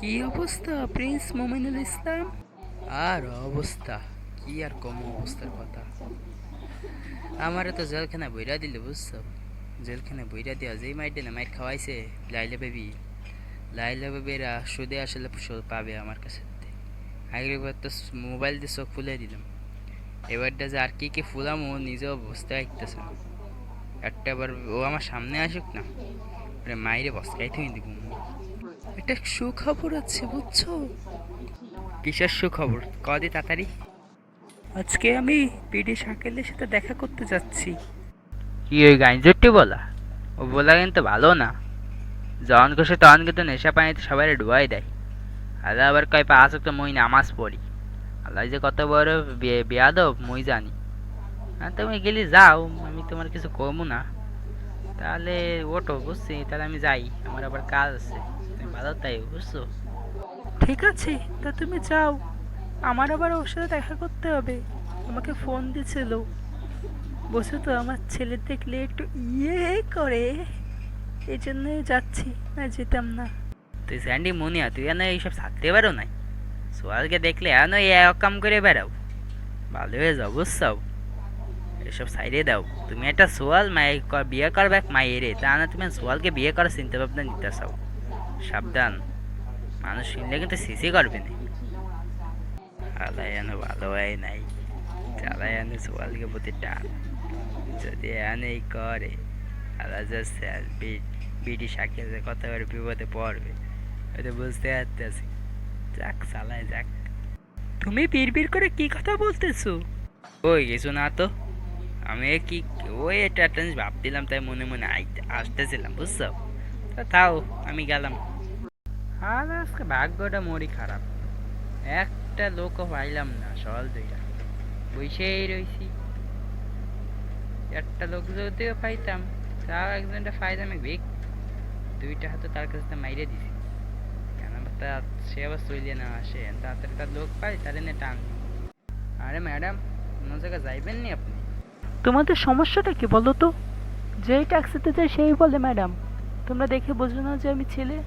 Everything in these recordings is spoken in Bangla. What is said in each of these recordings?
কি অবস্থা, প্রিন্স মোমিনুল ইসলাম? আর অবস্থা, কি আর কম অবস্থার কথা। আমারে তো জেলখানা বইরা দিল, বুঝছ? জেলখানা বইরা দেওয়া যেই মাইটে না মাইট খাওয়াইছে লাইলা বেবি। লাইলা বেবিরা সুদে আসলে পাবে আমার কাছে। আগেরবার তো মোবাইল দিয়ে চোখ ফুলে দিলাম। এবারটা যে আর কি কি ফুলাম ও নিজেও বুঝতে পারতেছে না। একটা বার ও আমার সামনে আসুক না মাইরে বসকাই তুমি দিব একটা সুখবর আছে বুঝছ? কিসের সুখবর? কদি তাড়াতাড়ি। আজকে আমি পিডি শাকেলের সাথে দেখা করতে যাচ্ছি। কি ওই গাইজটি বলা? ও বলা কিন্তু ভালো না। যখন খুশি তখন কিন্তু নেশা পানিতে সবাই ডুবাই দেয়। আল্লাহ আবার কয় পাঁচ তো মই নামাজ পড়ি। আল্লাহ যে কত বড় বেয়াদব মই জানি। হ্যাঁ তুমি গেলি যাও আমি তোমার কিছু কমু না। তাহলে ওঠো বুঝছি? তাহলে আমি যাই আমার আবার কাজ আছে। ভালো তাই বুঝছ? ঠিক আছে তা তুমি যাও। আমার আবার ওর সাথে দেখা করতে হবে। আমাকে ফোন দিছিল। বসে তো আমার ছেলে দেখলে একটু ইয়ে করে। এই জন্য যাচ্ছি না যেতাম না। তুই স্যান্ডি মুনিয়া তুই এনে এইসব থাকতে পারো নাই? সোয়ালকে দেখলে এন কাম করে বেড়াও। ভালো হয়ে যাও বুঝছাও? এসব সাইডে দাও। তুমি একটা সোয়াল ক- বিয়ে করবে এক মায়ের তা না তুমি সোয়ালকে বিয়ে করার চিন্তা ভাবনা নিতে চাও সাবধান। মানুষ শুনলে কিন্তু সিসি করবে না। আলাই এনে ভালো হয় নাই। চালাই এনে সোয়ালকে প্রতি টান। যদি এনেই করে আর বি- বিডি সাক্ষী যে কত করে বিপদে পড়বে। হয়তো বুঝতে পারতেছি। যাক, চালায় যাক। তুমি বিড়বিড় করে কি কথা বলতেছো? ওই কিছু না তো। আমি কি, ওই একটা ভাবছিলাম, তাই মনে মনে আসতেছিলাম, বুঝছ? তাও আমি গেলাম। আর আজকে ভাগ্যটা মরি খারাপ। একটা লোকও পাইলাম না সকাল দুইটা। বসেই রইছি। একটা লোক যদিও পাইতাম, তাও একজনটা পাইতাম বেগ দুইটা হাতে তার কাছে মাইরে দিছি। কেন তা সে আবার চলিয়ে না আসে তাড়াতাড়ি একটা লোক পাই, তার এনে টান। আরে ম্যাডাম, কোনো জায়গায় যাইবেন নি আপনি? তোমাদের সমস্যাটা কি বলো তো? যেই ট্যাক্সিতে যায় সেই বলে, ম্যাডাম, তোমরা দেখে বোঝো না যে আমি ছেলে?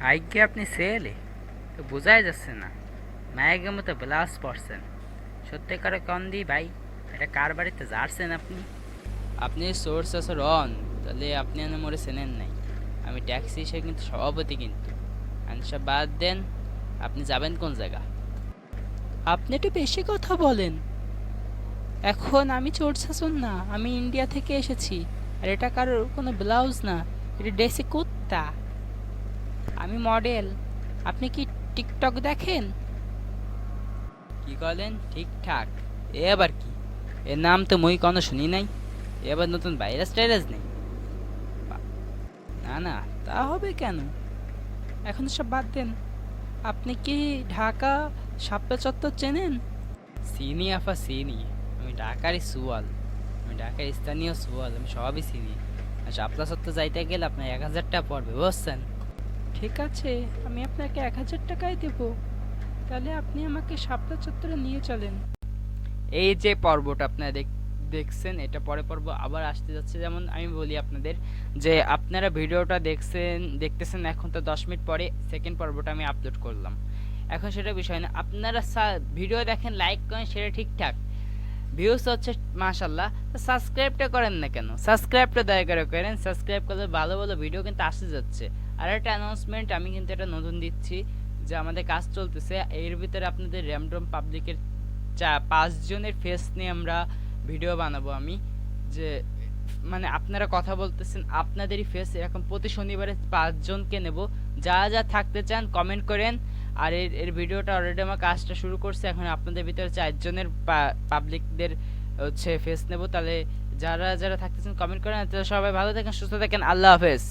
আজ্ঞে আপনি সেলে তো বোঝাই যাচ্ছে না। মায়ের মতো ব্লাউজ পরছেন। সত্যিকারে কম দিই ভাই এটা কার বাড়িতে যাচ্ছেন আপনি? আপনি সোর্স আছে রন তাহলে আপনি এনে মরে চেনেন নাই। আমি ট্যাক্সি সে কিন্তু সভাপতি কিন্তু। আনসব বাদ দেন আপনি যাবেন কোন জায়গা? আপনি একটু বেশি কথা বলেন। এখন আমি চোর শাসন না আমি ইন্ডিয়া থেকে এসেছি। আর এটা কারোর কোনো ব্লাউজ না এটা ড্রেসে কুত্তা আমি মডেল। আপনি কি টিকটক দেখেন? কি বলেন ঠিকঠাক এ আবার কি? এর নাম তো মই কোনো শুনি নাই। এ আবার নতুন ভাইরাস টাইরাস নেই। না না, তা হবে কেন? এখন সব বাদ দেন। আপনি কি ঢাকা সাপ্তা চত্বর চেনেন? চিনি, আফা, চিনি। আমি ঢাকারই সুয়াল। আমি ঢাকার স্থানীয় সুয়াল। আমি সবই চিনি। আর শাপলা সত্য যাইতে গেলে আপনার এক হাজার টাকা পড়বে, বুঝছেন? ঠিক আছে, আমি আপনাকে এক হাজার টাকাই দেব। তাহলে আপনি আমাকে সাপ্তা চত্বরে নিয়ে চলেন। এই যে পর্বটা আপনারা দেখ, দেখছেন, এটা পরে পর্ব আবার আসতে যাচ্ছে। যেমন আমি বলি আপনাদের যে, আপনারা ভিডিওটা দেখছেন, দেখতেছেন এখন তো দশ মিনিট পরে সেকেন্ড পর্বটা আমি আপলোড করলাম। এখন সেটা বিষয় না, আপনারা ভিডিও দেখেন লাইক করেন, সেটা ঠিকঠাক। ভিউজ হচ্ছে মাশাল্লাহ তো সাবস্ক্রাইবটা করেন না কেন? সাবস্ক্রাইবটা দয়া করে করেন সাবস্ক্রাইব করলে ভালো ভালো ভিডিও কিন্তু আসতে যাচ্ছে। আর একটা অ্যানাউন্সমেন্ট আমি কিন্তু এটা নতুন দিচ্ছি যে আমাদের কাজ চলতেছে। এর ভিতরে আপনাদের র্যামডম পাবলিকের চা পাঁচজনের ফেস নিয়ে আমরা ভিডিও বানাবো আমি। যে মানে আপনারা কথা বলতেছেন, আপনাদেরই ফেস এরকম প্রতি শনিবারে পাঁচজনকে নেব। যা যা থাকতে চান কমেন্ট করেন। আর এর এর ভিডিওটা অলরেডি আমার কাজটা শুরু করছে। এখন আপনাদের ভিতরে চারজনের পাবলিকদের হচ্ছে ফেস নেব। তাহলে যারা যারা থাকতেছেন কমেন্ট করেন। সবাই ভালো থাকেন, সুস্থ থাকেন। আল্লাহ হাফেজ।